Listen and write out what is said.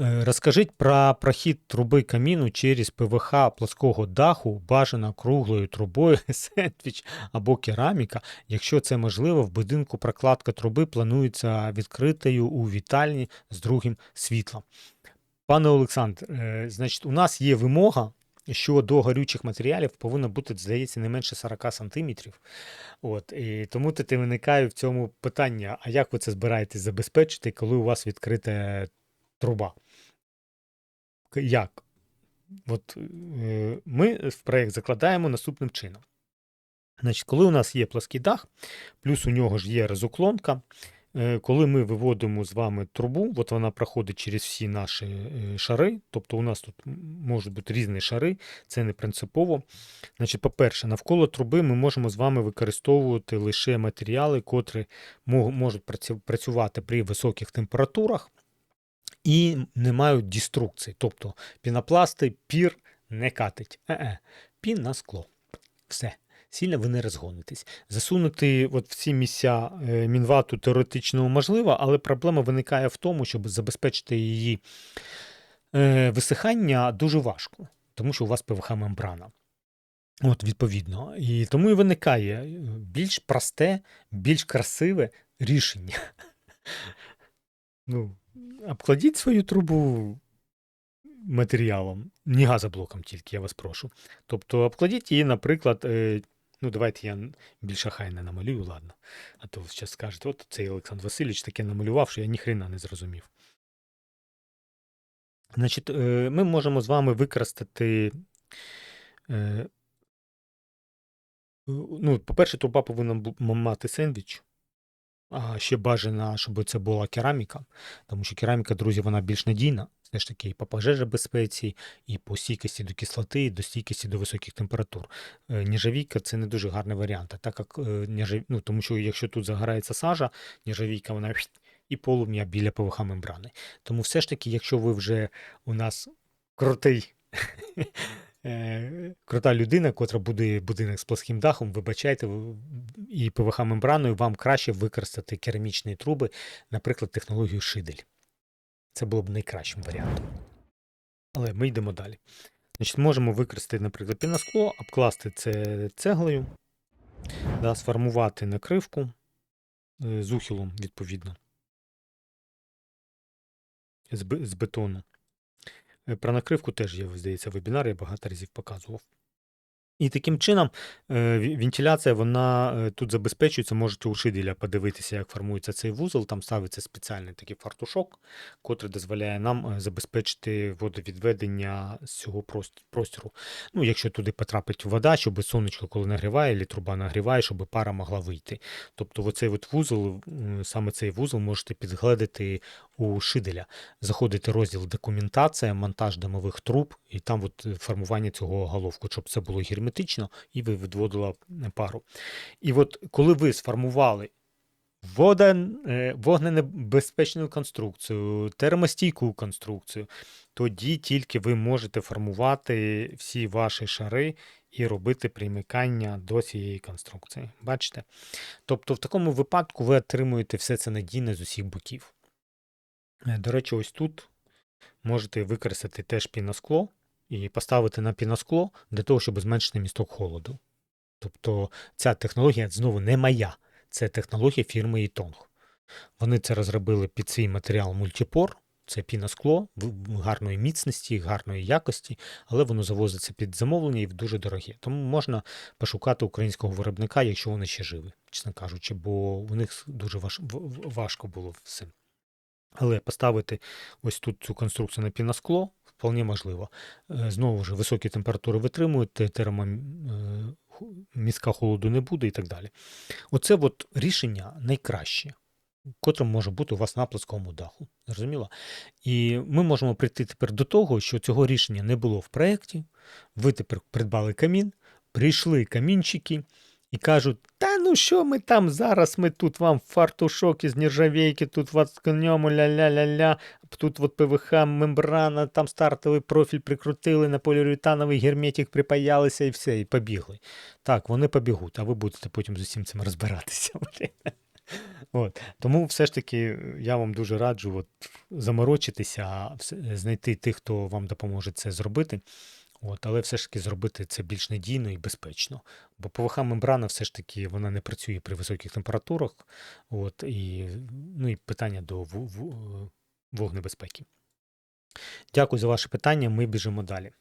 Е, Розкажіть про прохід труби каміну через ПВХ плоского даху, бажано круглою трубою, сендвіч або кераміка. Якщо це можливо, в будинку прокладка труби планується відкритою у вітальні з другим світлом. Пане Олександр, е, значить, у нас є вимога, що до горючих матеріалів повинно бути, здається, не менше 40 сантиметрів. От, і тому і виникає в цьому питання: а як ви це збираєтесь забезпечити, коли у вас відкрита труба? Як? От, е, ми в проєкт закладаємо наступним чином. Значить, коли у нас є плоский дах, плюс у нього ж є резуклонка, е, коли ми виводимо з вами трубу, от вона проходить через всі наші е, шари, тобто у нас тут можуть бути різні шари, це не принципово. Значить, по-перше, навколо труби ми можемо з вами використовувати лише матеріали, котрі можуть працювати при високих температурах і не мають деструкції. Тобто пінопласти, пір не катить. Е-е. Пін на скло. Все. Сильно ви не розгонитесь. Засунути от в ці місця е, мінвату теоретично можливо, але проблема виникає в тому, щоб забезпечити її е, висихання дуже важко, тому що у вас ПВХ-мембрана. От, відповідно. І тому і виникає е, більш просте, більш красиве рішення. Ну, обкладіть свою трубу матеріалом, не газоблоком тільки, я вас прошу. Тобто обкладіть її, наприклад, е, ну давайте я н- більш ахайно намалюю, ладно. А то зараз скажете, от цей Олександр Васильович таке намалював, що я ніхрена не зрозумів. Значить, е, ми можемо з вами використати. е, Ну, по-перше, труба повинна мати сендвіч. А ще бажано, щоб це була кераміка, тому що кераміка, друзі, вона більш надійна. Все ж таки, і по пожежобезпеці, і по стійкості до кислоти, і до стійкості до високих температур. Е, Ніжавійка це не дуже гарний варіант, так як е, ну, тому що якщо тут загорається сажа, ніжавійка вона і полум'я біля ПВХ мембрани. Тому все ж таки, якщо ви вже у нас крутий. Крута людина, котра будує будинок з плоским дахом, вибачайте, і ПВХ-мембраною вам краще використати керамічні труби, наприклад, технологію шидель. Це було б найкращим варіантом. Але ми йдемо далі. Значить, можемо використати, наприклад, піноскло, обкласти це цеглою, да, сформувати накривку е, з ухилом, відповідно, з бетону. Е, Про накривку теж є, здається, вебінар, я багато разів показував. І таким чином е, вентиляція вона е, тут забезпечується. Можете у шиделя подивитися, як формується цей вузол. Там ставиться спеціальний такий фартушок, котрий дозволяє нам е, забезпечити водовідведення з цього прос- простору. Ну, якщо туди потрапить вода, щоб сонечко, коли нагріває, або труба нагріває, щоб пара могла вийти. Тобто, оцей от вузол, саме цей вузол можете підгледати у шиделя. Заходите в розділ документація, монтаж домових труб, і там от формування цього головку, щоб це було герметично і ви відводила е, пару. І от коли ви сформували е, вогненебезпечну конструкцію, термостійку конструкцію, тоді тільки ви можете формувати всі ваші шари і робити примикання до цієї конструкції. Бачите? Тобто, в такому випадку ви отримуєте все це надійне з усіх боків. Е, До речі, ось тут можете використати теж піноскло і поставити на піноскло для того, щоб зменшити місток холоду. Тобто ця технологія знову не моя, це технологія фірми Ітонг. Вони це розробили під свій матеріал мультипор. Це піноскло гарної міцності, гарної якості, але воно завозиться під замовлення і дуже дороге. Тому можна пошукати українського виробника, якщо вони ще живі, чесно кажучи, бо у них дуже важко було все. Але поставити ось тут цю конструкцію на піноскло вполне можливо. Е, Знову ж високі температури витримують, те- термо, е, міська холоду не буде і так далі. Оце от рішення найкраще, котрим може бути у вас на плоскому даху. Зрозуміло? І ми можемо прийти тепер до того, що цього рішення не було в проєкті. Ви тепер придбали камін, прийшли камінчики і кажуть: та ну що ми там зараз, ми тут вам фартушок із нержавейки, тут воткнемо ля-ля-ля-ля, тут от ПВХ, мембрана, там стартовий профіль прикрутили, на поліуретановий герметик припаялися і все, і побігли. Так, вони побігуть, а ви будете потім з усім цим розбиратися. От. Тому все ж таки я вам дуже раджу от, заморочитися, знайти тих, хто вам допоможе це зробити. От, але все ж таки зробити це більш надійно і безпечно. Бо ПВХ мембрана все ж таки вона не працює при високих температурах. От, і, ну, і питання до вогнебезпеки. Дякую за ваше питання. Ми біжимо далі.